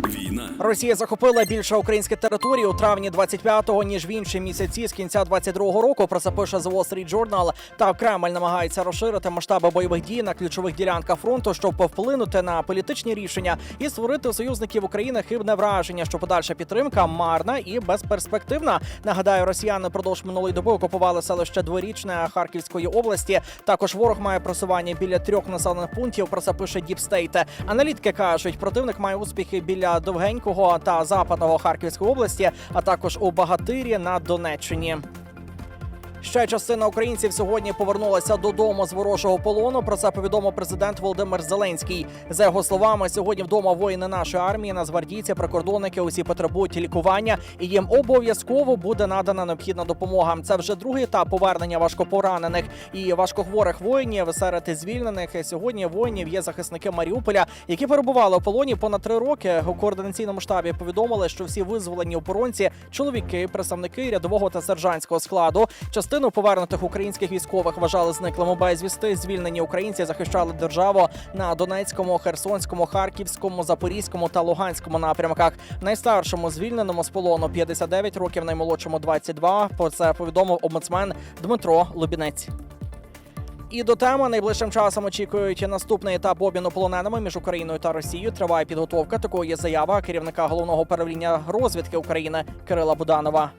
Війна. Росія захопила більше українських територій у травні 25-го, ніж в інші місяці з кінця 22-го року. Про це пише The Wall Street Journal. Та Кремль намагається розширити масштаби бойових дій на ключових ділянках фронту, щоб вплинути на політичні рішення і створити у союзників України хибне враження, що подальша підтримка марна і безперспективна. Нагадаю, росіяни продовж минулої доби окупували селище дворічне Харківської області. Також ворог має просування біля трьох населених пунктів. Про це пише State. Аналітики кажуть, противник має успіхи біля довгенького та западного Харківської області, а також у Багатирі на Донеччині. Ще частина українців сьогодні повернулася додому з ворожого полону. Про це повідомив президент Володимир Зеленський. За його словами, сьогодні вдома воїни нашої армії, нацгвардійці, прикордонники усі потребують лікування, і їм обов'язково буде надана необхідна допомога. Це вже другий етап повернення важкопоранених і важкохворих воїнів серед звільнених. Сьогодні воїнів є захисники Маріуполя, які перебували у полоні понад три роки. У координаційному штабі повідомили, що всі визволені оборонці чоловіки, представники рядового та сержантського складу. Частину повернутих українських військових вважали зниклими безвісти. Звільнені українці захищали державу на Донецькому, Херсонському, Харківському, Запорізькому та Луганському напрямках. Найстаршому звільненому з полону 59 років, наймолодшому 22. Про це повідомив омбудсмен Дмитро Лубінець. І до теми найближчим часом очікують наступний етап обміну полоненими між Україною та Росією. Триває підготовка. Такою є заява керівника головного управління розвідки України Кирила Буданова.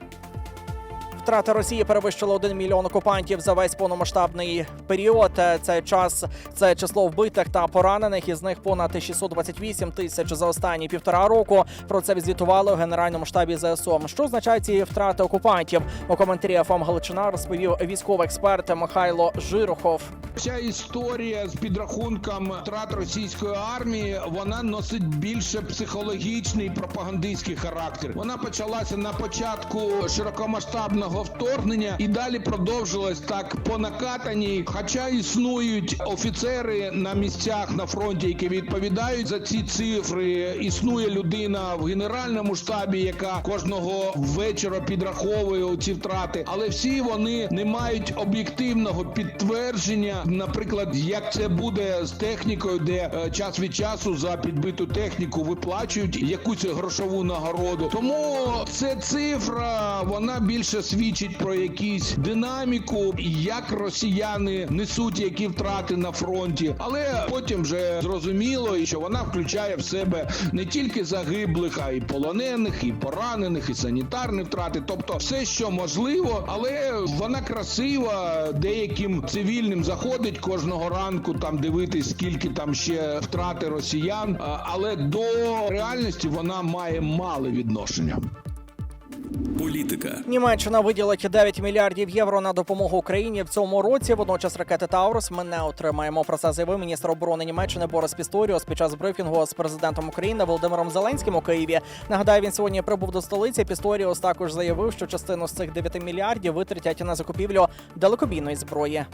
Втрати Росії перевищили 1 мільйон окупантів за весь повномасштабний період. Це час, це число вбитих та поранених. Із них понад 628 тисяч за останні півтора року. Про це відзвітували у генеральному штабі ЗСУ. Що означають ці втрати окупантів? У коментарі ФМ Галичина розповів військовий експерт Михайло Жирохов. Ця історія з підрахунком втрат російської армії вона носить більше психологічний пропагандистський характер. Вона почалася на початку широкомасштабного вторгнення і далі продовжилась так по накатаній. Хоча існують офіцери на місцях на фронті, які відповідають за ці цифри. Існує людина в генеральному штабі, яка кожного вечора підраховує ці втрати, але всі вони не мають об'єктивного підтвердження, наприклад, як це буде з технікою, де е, час від часу за підбиту техніку виплачують якусь грошову нагороду. Тому це цифра вона більше свідчить про якусь динаміку, як росіяни несуть які втрати на фронті, але потім вже зрозуміло, що вона включає в себе не тільки загиблих, а й полонених, і поранених, і санітарні втрати, тобто все, що можливо, але вона красива. Деяким цивільним заходить кожного ранку там дивитись, скільки там ще втрати росіян, але до реальності вона має мале відношення. Політика. Німеччина виділить 9 мільярдів євро на допомогу Україні в цьому році. Водночас ракети Таурус ми не отримаємо. Про це заявив міністр оборони Німеччини Борис Пісторіус під час брифінгу з президентом України Володимиром Зеленським у Києві. Нагадаю, він сьогодні прибув до столиці. Пісторіус також заявив, що частину з цих 9 мільярдів витратять на закупівлю далекобійної зброї.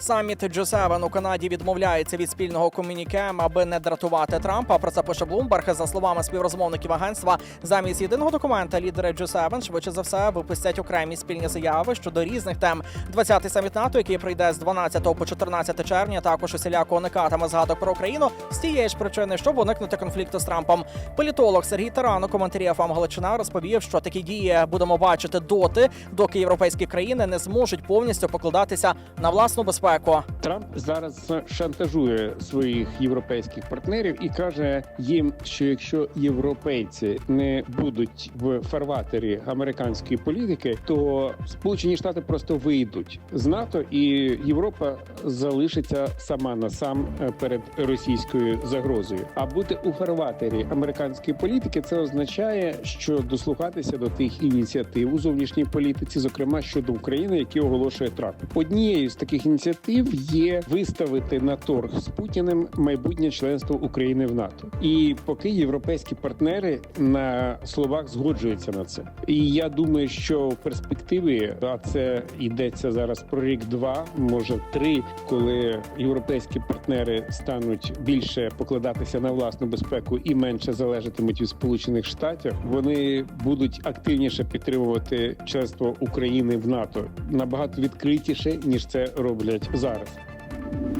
Саміт G7 у Канаді відмовляється від спільного комюніке, аби не дратувати Трампа. Про це пише Блумберг. За словами співрозмовників агентства, замість єдиного документа лідери G7 швидше за все випустять окремі спільні заяви щодо різних тем. 20-й саміт НАТО, який прийде з 12 по 14 червня, також усіляко уникатиме згадок про Україну з тієї ж причини, щоб уникнути конфлікту з Трампом. Політолог Сергій Таран у коментарі ФАМ Галичина розповів, що такі дії будемо бачити доти, доки європейські країни не зможуть повністю покладатися на власну безпеку. Трамп зараз шантажує своїх європейських партнерів і каже їм, що якщо європейці не будуть в фарватері американської політики, то Сполучені Штати просто вийдуть з НАТО, і Європа залишиться сама на сам е, перед російською загрозою. А бути у фарватері американської політики це означає, що дослухатися до тих ініціатив у зовнішній політиці, зокрема щодо України, які оголошує Трамп. Однією з таких ініціатив перспектив є виставити на торг з Путіним майбутнє членство України в НАТО. І поки європейські партнери на словах згоджуються на це. І я думаю, що в перспективі, а це йдеться зараз про рік-два, може три, коли європейські партнери стануть більше покладатися на власну безпеку і менше залежатимуть від Сполучених Штатів, вони будуть активніше підтримувати членство України в НАТО набагато відкритіше ніж це роблять зараз.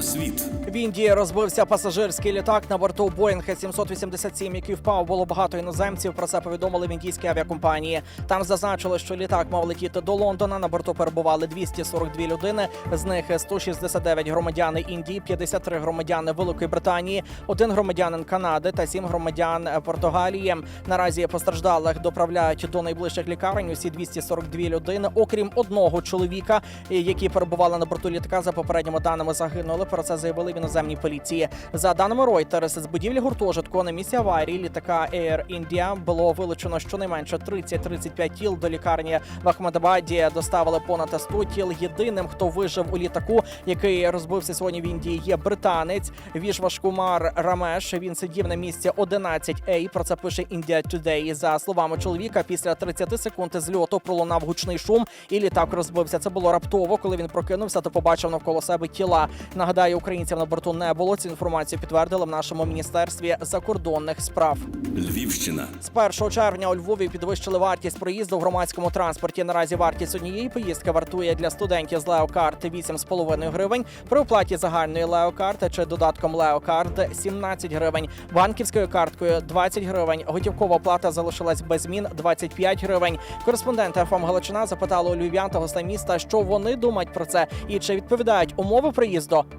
Світ. В Індії розбився пасажирський літак на борту Боїнг 787, який впав. Було багато іноземців. Про це повідомили в індійській авіакомпанії. Там зазначили, що літак мав летіти до Лондона. На борту перебували 242 людини. З них 169 громадяни Індії, 53 громадяни Великої Британії, один громадянин Канади та сім громадян Португалії. Наразі постраждалих доправляють до найближчих лікарень. Усі 242 людини, окрім одного чоловіка, які перебували на борту літака. За попередніми даними загинули. Про це заявили в іноземній поліції. За даними Reuters, з будівлі гуртожитку на місці аварії літака Air India було вилучено щонайменше 30-35 тіл до лікарні в Ахмедабаді. Доставили понад 100 тіл. Єдиним, хто вижив у літаку, який розбився сьогодні в Індії, є британець Вішвашкумар Рамеш. Він сидів на місці 11A. Про це пише India Today. За словами чоловіка, після 30 секунд зльоту пролунав гучний шум, і літак розбився. Це було раптово, коли він прокинувся, то побачив навколо себе тіла. Нагадаю, українців на борту не було. Цю інформацію підтвердили в нашому міністерстві закордонних справ. Львівщина. З 1 червня у Львові підвищили вартість проїзду в громадському транспорті. Наразі вартість однієї поїздки вартує для студентів з Леокарт 8,5 гривень. При оплаті загальної Леокарти чи додатком Леокарт 17 гривень. Банківською карткою 20 гривень. Готівкова оплата залишилась без змін 25 гривень. Кореспонденти ФМ Галичина запитали у львів'ян та гостей міста, що вони думають про це і чи відповідають умови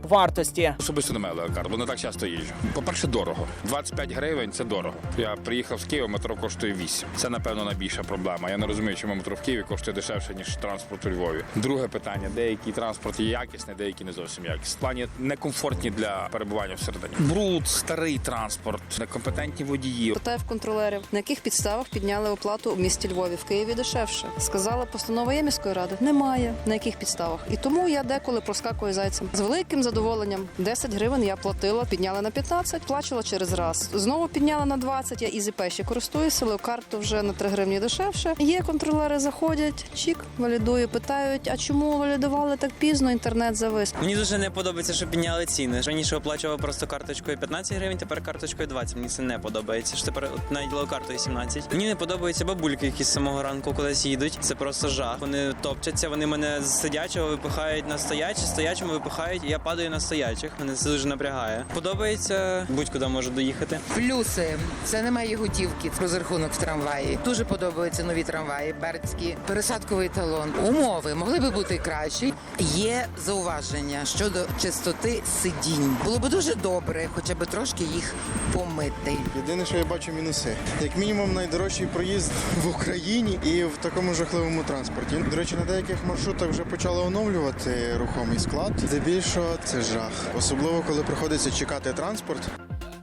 вартості. Особисто немає леокарт, бо не так часто їжджу. По-перше, дорого. 25 гривень це дорого. Я приїхав з Києва, метро коштує 8. Це, напевно, найбільша проблема. Я не розумію, чому метро в Києві коштує дешевше, ніж транспорт у Львові. Друге питання: деякий транспорт є якісний, деякий не зовсім якісний. В плані некомфортні для перебування всередині. Бруд, старий транспорт, некомпетентні водії. Питаю в контролерів, на яких підставах підняли оплату у місті Львові в Києві дешевше. Сказала, постанова є міської ради. Немає на яких підставах. І тому я деколи проскакую зайцем. З великим задоволенням 10 гривень я платила, підняли на 15, плачила через раз. Знову підняла на 20, Я ізіпе ще користуюся, карту вже на 3 гривні дешевше. Є контролери, заходять, чік, валідую, питають, а чому валідували так пізно? Інтернет завис. Мені дуже не подобається, що підняли ціни. Раніше оплачував просто карточкою 15 гривень, тепер карточкою 20. Мені це не подобається. Що тепер навіть картою 17. Мені не подобаються бабульки, які з самого ранку кудись їдуть. Це просто жах. Вони топчаться, вони мене з сидячого випихають на стоячі, стоячому випихають, я падаю на стоячих. Мене це дуже напрягає. Подобається, будь-куди можу доїхати. Плюси це немає готівки. Розрахунок в трамваї. Дуже подобаються нові трамваї, бердські, пересадковий талон. Умови могли би бути кращі. Є зауваження щодо чистоти сидінь. Було би дуже добре, хоча б трошки їх помити. Єдине, що я бачу мінуси. Як мінімум, найдорожчий проїзд в Україні і в такому жахливому транспорті. До речі, на деяких маршрутах вже почали оновлювати рухомий склад. Здебільшого це жах, особливо коли приходиться чекати транспорт.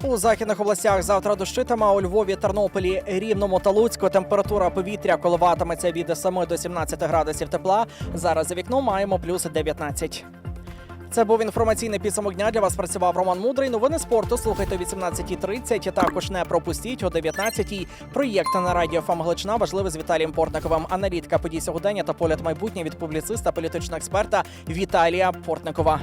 У західних областях завтра дощитиме, у Львові, Тернополі, Рівному та Луцьку температура повітря коливатиметься від 7 до 17 градусів тепла. Зараз за вікном маємо плюс 19. Це був інформаційний підсумок дня. Для вас працював Роман Мудрий. Новини спорту слухайте о 18.30. Також не пропустіть о 19.00. Проєкт на радіо ФАМ Галичина важливий з Віталієм Портниковим. Аналітика подій сьогодення та погляд майбутнє від публіциста, політичного експерта Віталія Портникова.